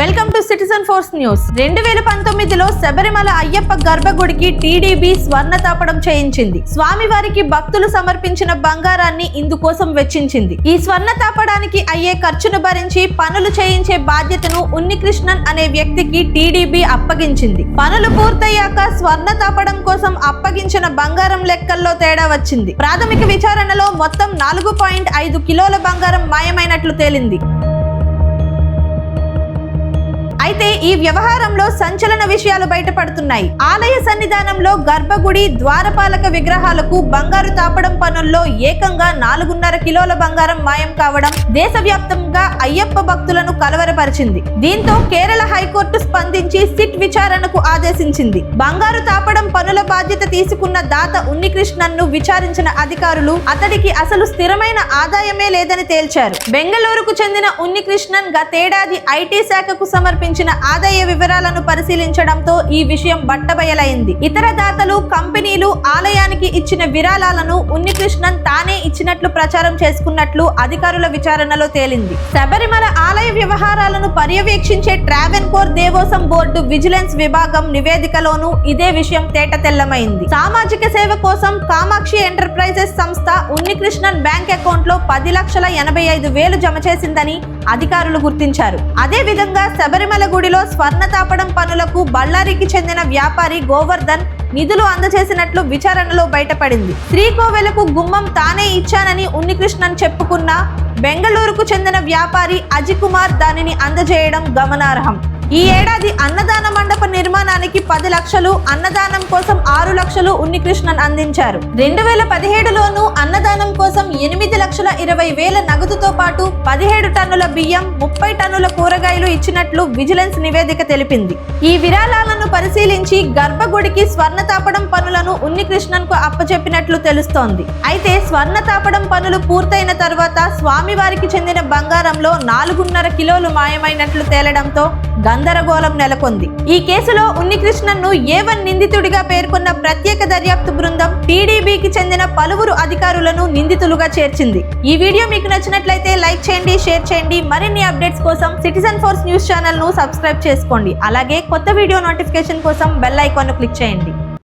Welcome to citizen force news. రెండు వేల పంతొమ్మిదిలో శబరిమల అయ్యప్ప గర్భగుడికి టీడీబీ స్వర్ణ తాపడం చేయించింది. స్వామివారికి భక్తులు సమర్పించిన బంగారాన్ని ఇందుకోసం వెచ్చించింది. ఈ స్వర్ణ తాపడానికి అయ్యే ఖర్చును భరించి పనులు చేయించే బాధ్యతను ఉన్నికృష్ణన్ అనే వ్యక్తికి టీడీబీ అప్పగించింది. పనులు పూర్తయ్యాక స్వర్ణ తాపడం కోసం అప్పగించిన బంగారం లెక్కల్లో తేడా వచ్చింది. ప్రాథమిక విచారణలో మొత్తం నాలుగు పాయింట్ ఐదు కిలోల బంగారం మాయమైనట్లు తేలింది. అయితే ఈ వ్యవహారంలో సంచలన విషయాలు బయటపడుతున్నాయి. ఆలయ సన్నిధానంలో గర్భగుడి ద్వారపాలక విగ్రహాలకు బంగారు తాపడం పనుల్లో ఏకంగా నాలుగున్నర కిలోల బంగారం మాయం కావడం దేశవ్యాప్తంగా అయ్యప్ప భక్తులను కలవరపరిచింది. దీంతో కేరళ హైకోర్టు స్పందించి సిట్ విచారణకు ఆదేశించింది. బంగారు తాపడం పనుల బాధ్యత తీసుకున్న దాత ఉన్నికృష్ణన్ను విచారించిన అధికారులు అతడికి అసలు స్థిరమైన ఆదాయమే లేదని తేల్చారు. బెంగళూరుకు చెందిన ఉన్నికృష్ణన్ గతేడాది ఐటీ శాఖకు సమర్పించిన ఆదాయ వివరాలను పరిశీలించడంతో ఈ విషయం బట్టబయలైంది. ఇతర దాతలు కంపెనీలు ఆలయానికి ఇచ్చిన విరాళాలను ఉన్నికృష్ణన్ తానే ఇచ్చినట్లు ప్రచారం చేసుకున్నట్లు అధికారుల విచారణలో తేలింది. శబరిమల ఆలయ వ్యవహారాలను పర్యవేక్షించే Travancore Devaswom board vigilance విభాగం నివేదికలోనూ ఇదే విషయం తేటతెల్లమైంది. సామాజిక సేవ కోసం కామాక్షి ఎంటర్ప్రైజెస్ సంస్థ ఉన్నికృష్ణన్ బ్యాంక్ అకౌంట్లో పది లక్షల ఎనభై ఐదు వేలు జమ చేసిందని అధికారులు గుర్తించారు. అదే విధంగా శబరిమల గుడిలో స్వర్ణ తాపడం పనులకు బళ్ళారికి చెందిన వ్యాపారి గోవర్ధన్ నిధులు అందజేసినట్లు విచారణలో బయటపడింది. శ్రీకోవెలకు గుమ్మం తానే ఇచ్చానని ఉన్నికృష్ణన్ చెప్పుకున్న బెంగళూరుకు చెందిన వ్యాపారి అజికుమార్ దానిని అందజేయడం గమనార్హం. ఈ ఏడాది అన్నదాన మండప నిర్మాణానికి పది లక్షలు అన్నదానం కోసం ఆరు లక్షలు ఉన్నికృష్ణన్ అందించారు. రెండు వేల పదిహేడులోనూ అన్నదానం కోసం ఎనిమిది లక్షల ఇరవై వేల నగదుతో పాటు పదిహేడు టన్నుల బియ్యం ముప్పై టన్నుల కూరగాయలు ఇచ్చినట్లు విజిలెన్స్ నివేదిక తెలిపింది. ఈ విరాళాలను పరిశీలించి గర్భగుడికి స్వర్ణ తాపడం పనులను ఉన్నికృష్ణన్కు అప్పచెప్పినట్లు తెలుస్తోంది. అయితే స్వర్ణ తాపడం పనులు పూర్తయిన తర్వాత స్వామివారికి చెందిన బంగారంలో నాలుగున్నర కిలోలు మాయమైనట్లు తేలడంతో గందరగోళం నెలకొంది. ఈ కేసులో ఉన్నికృష్ణన్ను ఏ వన్ నిందితుడిగా పేర్కొన్న ప్రత్యేక దర్యాప్తు బృందం టీడీబీకి చెందిన పలువురు అధికారులను నిందితులుగా చేర్చింది. ఈ వీడియో మీకు నచ్చినట్లయితే లైక్ చేయండి షేర్ చేయండి. మరిన్ని అప్డేట్స్ కోసం సిటిజన్ ఫోర్స్ న్యూస్ ఛానల్ను సబ్స్క్రైబ్ చేసుకోండి. అలాగే కొత్త వీడియో నోటిఫికేషన్ కోసం బెల్ ఐకాన్ క్లిక్ చేయండి.